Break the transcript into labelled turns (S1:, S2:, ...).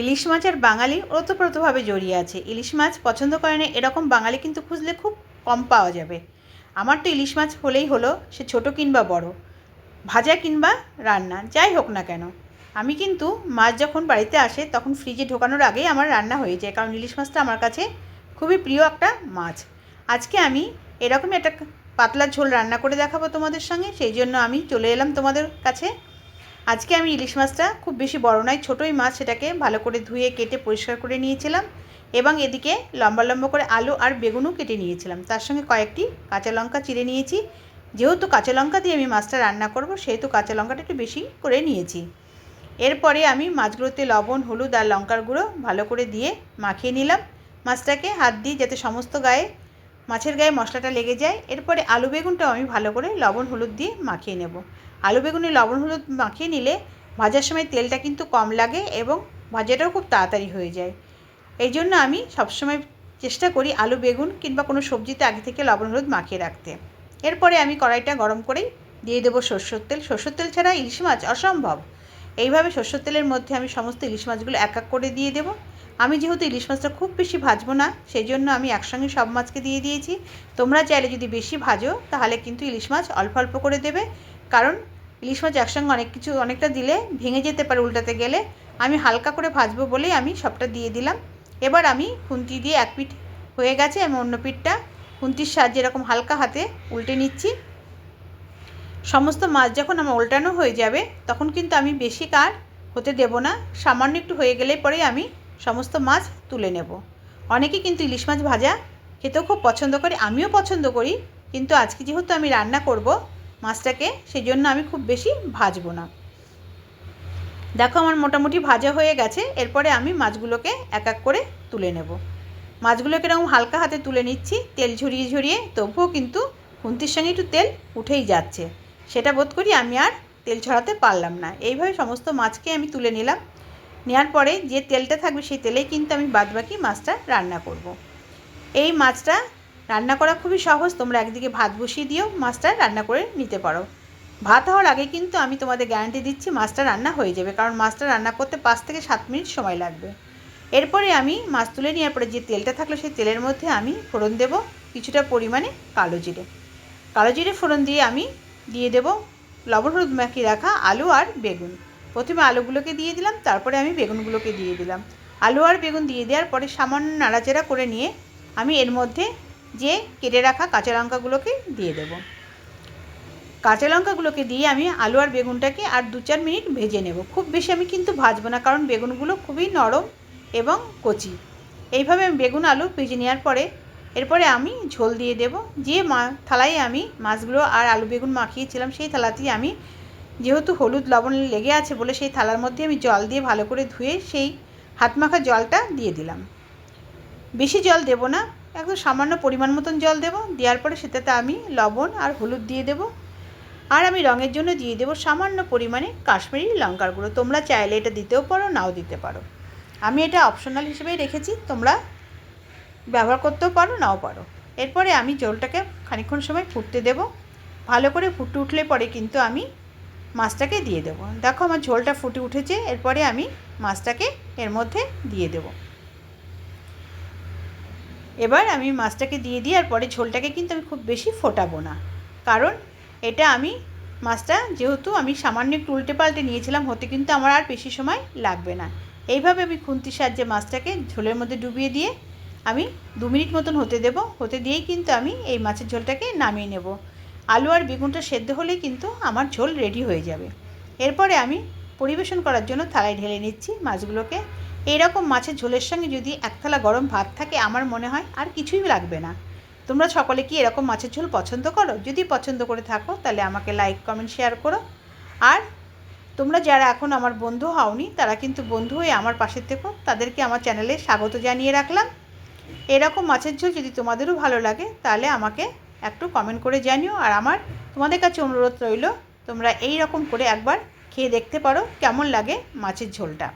S1: ইলিশ মাছ আর বাঙালি ওতপ্রোতভাবে জড়িয়ে আছে। ইলিশ মাছ পছন্দ করে না, এরকম বাঙালি কিন্তু খুঁজলে খুব কম পাওয়া যাবে। আমার তো ইলিশ মাছ হলেই হলো সে ছোটো কিংবা বড়, ভাজা কিংবা রান্না, যাই হোক না কেন। আমি কিন্তু মাছ যখন বাড়িতে আসে তখন ফ্রিজে ঢোকানোর আগেই আমার রান্না হয়ে যায়, কারণ ইলিশ মাছটা আমার কাছে খুবই প্রিয় একটা মাছ। আজকে আমি এরকমই একটা পাতলা ঝোল রান্না করে দেখাবো তোমাদের সঙ্গে, সেই জন্য আমি চলে এলাম তোমাদের কাছে। আজকে আমি ইলিশ মাছটা খুব বেশি বড় নয়, ছোটোই মাছ সেটাকে ভালো করে ধুয়ে কেটে পরিষ্কার করে নিয়েছিলাম এবং এদিকে লম্বা লম্বা করে আলু আর বেগুনও কেটে নিয়েছিলাম। তার সঙ্গে কয়েকটি কাঁচা লঙ্কা চিড়ে নিয়েছি। যেহেতু কাঁচা লঙ্কা দিয়ে আমি মাছটা রান্না করব, সেহেতু কাঁচা লঙ্কাটা একটু বেশি করে নিয়েছি। এরপরে আমি মাছগুলোতে লবণ, হলুদ আর লঙ্কার গুঁড়ো ভালো করে দিয়ে মাখিয়ে নিলাম। মাছটাকে হাত দিয়ে যাতে সমস্ত গায়ে মাছের গায়ে মশলাটা লেগে যায়। এরপরে আলু বেগুনটাও আমি ভালো করে লবণ, হলুদ দিয়ে মাখিয়ে নেব। আলু বেগুনে লবণ, হলুদ মাখিয়ে নিলে ভাজার সময় তেলটা কিন্তু কম লাগে এবং ভাজাটাও খুব তাড়াতাড়ি হয়ে যায়। এই জন্য আমি সবসময় চেষ্টা করি আলু বেগুন কিংবা কোনো সবজিতে আগে থেকে লবণ, হলুদ মাখিয়ে রাখতে। এরপরে আমি কড়াইটা গরম করেই দিয়ে দেবো সর্ষের তেল। সর্ষের তেল ছাড়া ইলিশ মাছ অসম্ভব। এইভাবে সর্ষের তেলের মধ্যে আমি সমস্ত ইলিশ মাছগুলো এক এক করে দিয়ে দেবো। আমি যেহেতু ইলিশ মাছটা খুব বেশি ভাজবো না সেই জন্য আমি একসঙ্গে সব মাছকে দিয়ে দিয়েছি। তোমরা চাইলে যদি বেশি ভাজো, তাহলে কিন্তু ইলিশ মাছ অল্প অল্প করে দেবে। কারণ ইলিশ মাছ একসঙ্গে অনেক কিছু, অনেকটা দিলে ভেঙে যেতে পারে উল্টাতে গেলে। আমি হালকা করে ভাজবো বলেই আমি সবটা দিয়ে দিলাম। এবার আমি খুন্তি দিয়ে এক পিঠ হয়ে গেছে, আমি অন্য পিঠটা খুন্তির সাহায্যে এরকম হালকা হাতে উল্টে নিচ্ছি। সমস্ত মাছ যখন আমার উল্টানো হয়ে যাবে, তখন কিন্তু আমি বেশি কার হতে দেব না। সামান্য একটু হয়ে গেলে পরেই আমি সমস্ত মাছ তুলে নেব। অনেকে কিন্তু ইলিশ মাছ ভাজা খেতেও খুব পছন্দ করে, আমিও পছন্দ করি। কিন্তু আজকে যেহেতু আমি রান্না করব মাছটাকে সেই জন্য আমি খুব বেশি ভাজবো না। দেখো আমার মোটামুটি ভাজা হয়ে গেছে, এরপরে আমি মাছগুলোকে এক এক করে তুলে নেব। মাছগুলোকে এরকম হালকা হাতে তুলে নিচ্ছি, তেল ঝরিয়ে ঝরিয়ে, তবুও কিন্তু খুন্তির সঙ্গে একটু তেল উঠেই যাচ্ছে। সেটা বোধ করি আমি আর তেল ছড়াতে পারলাম না। এইভাবে সমস্ত মাছকে আমি তুলে নিলাম। নেওয়ার পরে যে তেলটা থাকবে সেই তেলেই কিন্তু আমি বাদবাকি মাছটা রান্না করব। এই মাছটা রান্না করা খুবই সহজ, তোমরা একদিকে ভাত বসিয়ে দিয়েও মাছটা রান্না করে নিতে পারো। ভাত হওয়ার আগে কিন্তু আমি তোমাদের গ্যারান্টি দিচ্ছি মাছটা রান্না হয়ে যাবে, কারণ মাছটা রান্না করতে পাঁচ থেকে সাত মিনিট সময় লাগবে। এরপরে আমি মাছ তুলে নেওয়ার পরে যে তেলটা থাকল সেই তেলের মধ্যে আমি ফোড়ন দেব কিছুটা পরিমাণে কালো জিরে। কালো জিরে ফোড়ন দিয়ে আমি দিয়ে দেব লবণ হলুদ মাখিয়ে রাখা আলু আর বেগুন। প্রথমে আলুগুলোকে দিয়ে দিলাম, তারপরে আমি বেগুনগুলোকে দিয়ে দিলাম। আলু আর বেগুন দিয়ে দেওয়ার পরে সামান্য নাড়াচাড়া করে নিয়ে আমি এর মধ্যে যে কেটে রাখা কাঁচা লঙ্কাগুলোকে দিয়ে দেব। কাঁচা লঙ্কাগুলোকে দিয়ে আমি আলু আর বেগুনটাকে আর দু চার মিনিট ভেজে নেব। খুব বেশি আমি কিন্তু ভাজবো না, কারণ বেগুনগুলো খুবই নরম এবং কচি। এইভাবে আমি বেগুন, আলু ভেজে নেওয়ার পরে এরপরে আমি ঝোল দিয়ে দেব। যে মা থালায় আমি মাছগুলো আর আলু বেগুন মাখিয়েছিলাম, সেই থালাতেই আমি যেহেতু হলুদ লবণ লেগে আছে বলে সেই থালার মধ্যে আমি জল দিয়ে ভালো করে ধুয়ে সেই হাত মাখা জলটা দিয়ে দিলাম। বেশি জল দেব না, একদম সামান্য পরিমাণ মতন জল দেব, দেওয়ার পরে সেটাতে আমি লবণ আর হলুদ দিয়ে দেব। আর আমি রঙের জন্য দিয়ে দেবো সামান্য পরিমাণে কাশ্মীরি লঙ্কার গুঁড়ো। তোমরা চাইলে এটা দিতেও পারো, নাও দিতে পারো। আমি এটা অপশনাল হিসেবেই রেখেছি, তোমরা ব্যবহার করতেও পারো, নাও পারো। এরপরে আমি জলটাকে খানিক্ষণ সময় ফুটতে দেব। ভালো করে ফুটে উঠলে পরে কিন্তু আমি মাছটাকে দিয়ে দেবো। দেখো আমার ঝোলটা ফুটে উঠেছে, এরপরে আমি মাছটাকে এর মধ্যে দিয়ে দেব। এবার আমি মাছটাকে দিয়ে দিই, আর পরে ঝোলটাকে কিন্তু আমি খুব বেশি ফোটাবো না। কারণ এটা আমি মাছটা যেহেতু আমি সামান্য একটু উল্টে পাল্টে নিয়েছিলাম, হতে কিন্তু আমার আর বেশি সময় লাগবে না। এইভাবে আমি খুন্তির সাহায্যে মাছটাকে ঝোলের মধ্যে ডুবিয়ে দিয়ে আমি দু মিনিট মতন হতে দেব। হতে দিয়েই কিন্তু আমি এই মাছের ঝোলটাকে নামিয়ে নেব। আলু আর বেগুনটা সেদ্ধ হলেই কিন্তু আমার ঝোল রেডি হয়ে যাবে। এরপরে আমি পরিবেশন করার জন্য থালায় ঢেলে নিচ্ছি মাছগুলোকে। এইরকম মাছের ঝোলের সঙ্গে যদি এক থালা গরম ভাত থাকে, আমার মনে হয় আর কিছুই লাগবে না। তোমরা সকলে কি এরকম মাছের ঝোল পছন্দ করো? যদি পছন্দ করে থাকো, তাহলে আমাকে লাইক কমেন্ট শেয়ার করো। আর তোমরা যারা এখন আমার বন্ধু হওনি, তারা কিন্তু বন্ধু হয়ে আমার পাশে থেকো। তাদেরকে আমার চ্যানেলে স্বাগত জানিয়ে রাখলাম। এরকম মাছের ঝোল যদি তোমাদেরও ভালো লাগে, তাহলে আমাকে একটু কমেন্ট করে জানিও। আর আমার তোমাদের কাছে অনুরোধ রইল, তোমরা এই রকম করে একবার খেয়ে দেখতে পারো, কেমন লাগে মাছের ঝোলটা।